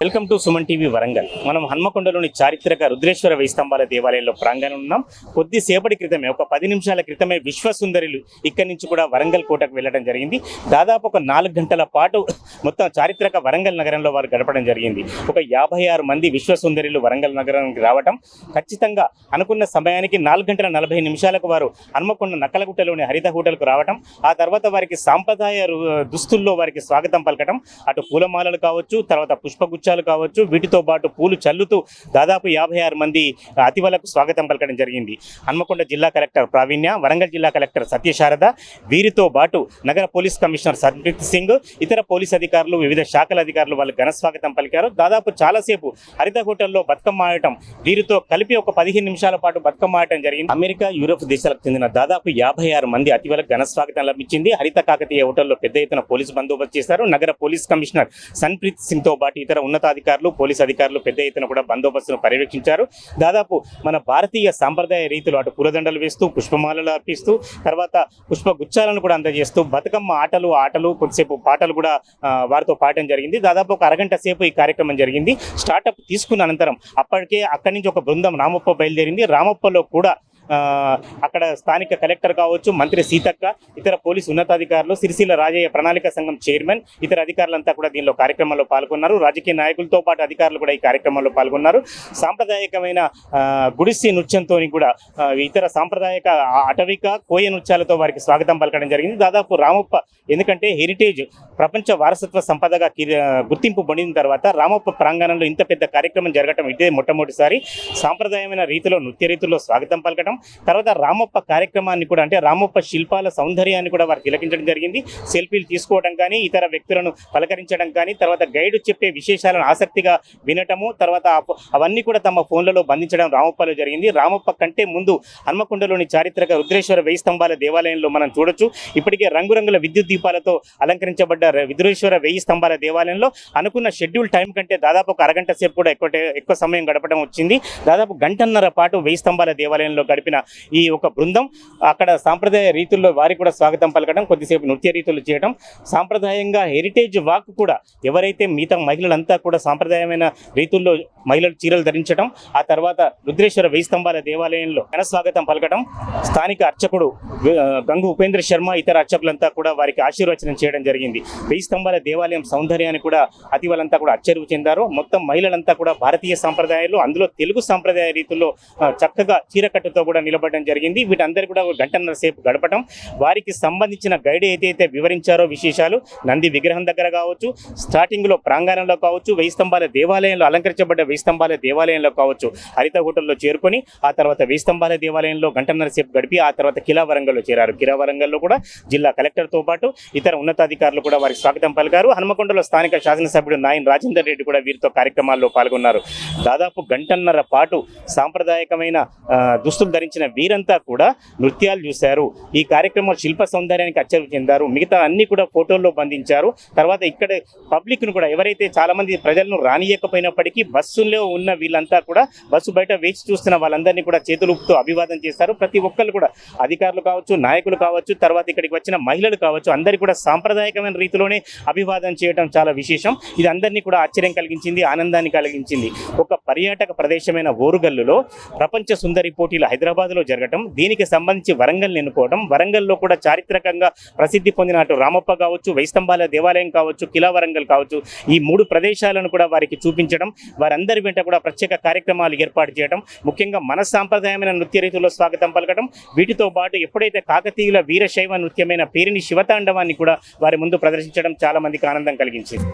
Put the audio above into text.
Welcome to Suman TV Warangal. మనం హన్మకొండలోని చారిత్రక రుద్రేశ్వర వైస్తంభాల దేవాలయంలో ప్రాంగణం ఉన్నాం. కొద్దిసేపటి క్రితమే ఒక పది నిమిషాల క్రితమే విశ్వసుందరులు ఇక్కడి నుంచి కూడా వరంగల్ కోటకు వెళ్ళడం జరిగింది. దాదాపు ఒక నాలుగు గంటల పాటు మొత్తం చారిత్రక వరంగల్ నగరంలో వారు గడపడం జరిగింది. ఒక యాభై ఆరు మంది విశ్వసుందరులు వరంగల్ నగరానికి రావటం ఖచ్చితంగా అనుకున్న సమయానికి నాలుగు గంటల నలభై నిమిషాలకు వారు హన్మకొండ నక్కలగుట్టలోని హరిత హోటల్కు రావటం ఆ తర్వాత వారికి సాంప్రదాయ రు- దుస్తుల్లో వారికి స్వాగతం పలకటం అటు పూలమాలలు కావచ్చు తర్వాత పుష్పగుచ్చాలు కావచ్చు వీటితో పాటు పూలు చల్లుతూ దాదాపు యాభై ఆరు మంది అతివలకు స్వాగతం పలకడం జరిగింది. హన్మకొండ జిల్లా కలెక్టర్ ప్రావీణ్య వరంగల్ జిల్లా కలెక్టర్ సత్యశారద వీరితో పాటు నగర పోలీస్ కమిషనర్ సర్ప్రీత్ సింగ్ ఇతర పోలీస్ అధికారులు వివిధ శాఖల అధికారులు వాళ్ళు ఘన స్వాగతం పలికారు. దాదాపు చాలాసేపు హరిత హోటల్లో బతుకమ్మ ఆడటం వీరితో కలిపి ఒక పదిహేను నిమిషాల పాటు బతుకమ్మ ఆడటం జరిగింది. అమెరికా యూరోప్ దేశాలకు చెందిన దాదాపు యాభై ఆరు మంది అతివలకు ఘన స్వాగతం లభించింది. హరిత కాకతీయ హోటల్లో పెద్ద ఎత్తున పోలీసు బందోబస్తు చేశారు. నగర పోలీస్ కమిషనర్ సన్ప్రీత్ సింగ్తో పాటు ఇతర ఉన్నతాధికారులు పోలీస్ అధికారులు పెద్ద ఎత్తున కూడా బందోబస్తును పర్యవేక్షించారు. దాదాపు మన భారతీయ సాంప్రదాయ రీతిలో అటు పూలదండలు వేస్తూ పుష్పమాలలు అర్పిస్తూ తర్వాత పుష్పగుచ్చాలను కూడా అందజేస్తూ బతుకమ్మ ఆటలు ఆటలు కొద్దిసేపు పాటలు కూడా వారితో పాడటం జరిగింది. దాదాపు ఒక అరగంట సేపు ఈ కార్యక్రమం జరిగింది. స్టార్టప్ తీసుకున్న అనంతరం అప్పటికే అక్కడి నుంచి ఒక బృందం రామప్ప బయలుదేరింది. రామప్పలో కూడా అక్కడ స్థానిక కలెక్టర్ కావచ్చు మంత్రి సీతక్క ఇతర పోలీసు ఉన్నతాధికారులు సిరిసిల్ల రాజయ్య ప్రణాళిక సంఘం చైర్మన్ ఇతర అధికారులంతా కూడా దీనిలో కార్యక్రమంలో పాల్గొన్నారు. రాజకీయ నాయకులతో పాటు అధికారులు కూడా ఈ కార్యక్రమంలో పాల్గొన్నారు. సాంప్రదాయకమైన గుడిసి నృత్యంతో కూడా ఇతర సాంప్రదాయక అటవిక కోయ నృత్యాలతో వారికి స్వాగతం పలకడం జరిగింది. దాదాపు రామప్ప ఎందుకంటే హెరిటేజ్ ప్రపంచ వారసత్వ సంపదగా గుర్తింపు పొందిన తర్వాత రామప్ప ప్రాంగణంలో ఇంత పెద్ద కార్యక్రమం జరగటం ఇదే మొట్టమొదటిసారి. సాంప్రదాయమైన రీతిలో నృత్య రీతిలో స్వాగతం పలకటం తర్వాత రామప్ప కార్యక్రమాన్ని కూడా అంటే రామప్ప శిల్పాల సౌందర్యాన్ని కూడా వారు తిలకించడం జరిగింది. సెల్ఫీలు తీసుకోవడం కానీ ఇతర వ్యక్తులను పలకరించడం కానీ తర్వాత గైడ్ చెప్పే విశేషాలను ఆసక్తిగా వినటము తర్వాత అవన్నీ కూడా తమ ఫోన్లలో బంధించడం రామప్పలో జరిగింది. రామప్ప కంటే ముందు హన్మకొండలోని చారిత్రక రుద్రేశ్వర వెయ్యి స్తంభాల దేవాలయంలో మనం చూడొచ్చు. ఇప్పటికే రంగురంగుల విద్యుత్ దీపాలతో అలంకరించబడ్డ రుద్రేశ్వర వెయ్యి స్తంభాల దేవాలయంలో అనుకున్న షెడ్యూల్ టైం కంటే దాదాపు ఒక అరగంట సేపు కూడా ఎక్కువ ఎక్కువ సమయం గడపడం వచ్చింది. దాదాపు గంటన్నర పాటు వెయ్యి స్తంభాల దేవాలయంలో చెప్పిన ఈ ఒక బృందం అక్కడ సాంప్రదాయ రీతుల్లో వారికి కూడా స్వాగతం పలకడం కొద్దిసేపు నృత్య రీతులు చేయడం సాంప్రదాయంగా హెరిటేజ్ వాక్ కూడా ఎవరైతే మిగతా మహిళలంతా కూడా సాంప్రదాయమైన రీతుల్లో మహిళలు చీరలు ధరించడం ఆ తర్వాత రుద్రేశ్వర వెయ్యి స్తంభాల దేవాలయంలో ఘనస్వాగతం పలకడం స్థానిక అర్చకుడు గంగు ఉపేంద్ర శర్మ ఇతర అర్చకులంతా కూడా వారికి ఆశీర్వచనం చేయడం జరిగింది. వెయ్యి స్తంభాల దేవాలయం సౌందర్యాన్ని కూడా అతివలంతా కూడా అచ్చరువు చెందారు. మొత్తం మహిళలంతా కూడా భారతీయ సాంప్రదాయాలు అందులో తెలుగు సాంప్రదాయ రీతుల్లో చక్కగా చీరకట్టుతో కూడా నిలబడడం జరిగింది. వీటందరూ కూడా గంటన్నర సేపు గడపడం వారికి సంబంధించిన గైడ్ ఏదైతే వివరించారో విశేషాలు నంది విగ్రహం దగ్గర కావచ్చు స్టార్టింగ్లో ప్రాంగణంలో కావచ్చు వెయ్యి స్తంభాల దేవాలయంలో అలంకరించబడ్డ వెయ్యి స్తంభాల దేవాలయంలో కావచ్చు హరిత హోటల్లో చేరుకొని ఆ తర్వాత వెయ్యి దేవాలయంలో గంటన్నర సేపు గడిపి ఆ తర్వాత కిలా వరంగల్లో చేరారు. కిలా వరంగల్లో కూడా జిల్లా కలెక్టర్తో పాటు ఇతర ఉన్నతాధికారులు కూడా వారికి స్వాగతం పలికారు. హనుమకొండలో స్థానిక శాసనసభ్యుడు నాయన్ రాజేందర్ రెడ్డి కూడా వీరితో కార్యక్రమాల్లో పాల్గొన్నారు. దాదాపు గంటన్నర పాటు సాంప్రదాయకమైన దుస్తులు ధరించిన వీరంతా కూడా నృత్యాలు చూశారు. ఈ కార్యక్రమం శిల్ప సౌందర్యానికి అచ్చరు చెందారు. మిగతా అన్ని కూడా ఫోటోల్లో బంధించారు. తర్వాత ఇక్కడ పబ్లిక్ను కూడా ఎవరైతే చాలా మంది ప్రజలను రానియకపోయినప్పటికీ బస్సుల్లో ఉన్న వీళ్ళంతా కూడా బస్సు బయట వేచి చూస్తున్న వాళ్ళందరినీ కూడా చేతులుపుతూ అభివాదం చేస్తారు. ప్రతి ఒక్కరు కూడా అధికారులు కావచ్చు నాయకులు కావచ్చు తర్వాత ఇక్కడికి వచ్చిన మహిళలు కావచ్చు అందరికీ కూడా సాంప్రదాయకమైన రీతిలోనే అభివాదం చేయడం చాలా విశేషం. ఇది అందరినీ కూడా ఆశ్చర్యం కలిగించింది ఆనందాన్ని కలిగించింది. ఒక పర్యాటక ప్రదేశమైన ఓరుగల్లులో ప్రపంచ సుందరి పోటీలు హైదరాబాద్లో జరగటం దీనికి సంబంధించి వరంగల్ ఎన్నుకోవడం వరంగల్లో కూడా చారిత్రకంగా ప్రసిద్ధి పొందిన అటు రామప్ప కావచ్చు వైస్తంభాల దేవాలయం కావచ్చు కిలా వరంగల్ కావచ్చు ఈ మూడు ప్రదేశాలను కూడా వారికి చూపించడం వారందరూ వెంట కూడా ప్రత్యేక కార్యక్రమాలు ఏర్పాటు చేయడం ముఖ్యంగా మన సాంప్రదాయమైన నృత్య రీతుల్లో స్వాగతం పలకడం వీటితో పాటు ఎప్పుడైతే కాకతీయుల వీరశైవ నృత్యమైన పేరిని శివతాండవాన్ని కూడా వారి ముందు ప్రదర్శించడం చాలా మందికి ఆనందం కలిగించింది.